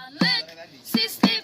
Karanlık. Sisli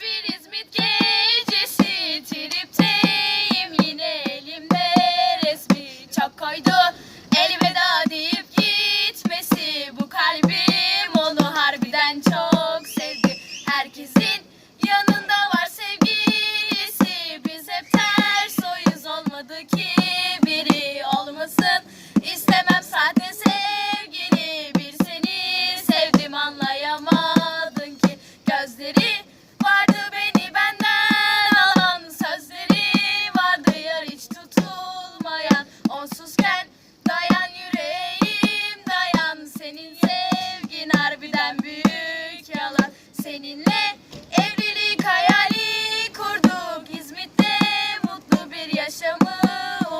Onsuzken dayan yüreğim dayan Senin sevgin. Harbiden büyük yalan. Seninle evlilik hayali kurduk. İzmit'te mutlu bir yaşamı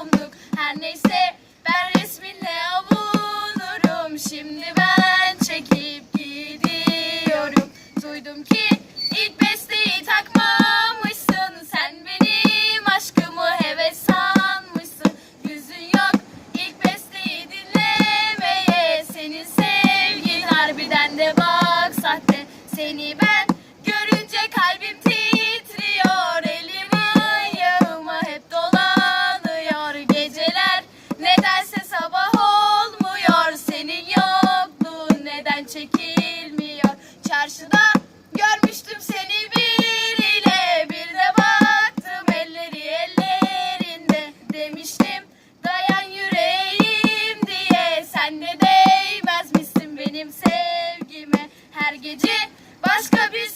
umduk. Her neyse ben resminle avunurum. Şimdi ben çekip gidiyorum. Duydum ki Seni ben. Görünce kalbim titriyor Elim ayağıma hep dolanıyor. Geceler nedense sabah olmuyor. Senin yokluğun neden çekilmiyor? Çarşıda görmüştüm seni biriyle. Bir de baktım elleri ellerinde. Demiştim dayan yüreğim diye. Sen de değmez misin benim sevgime? Her gece başka bir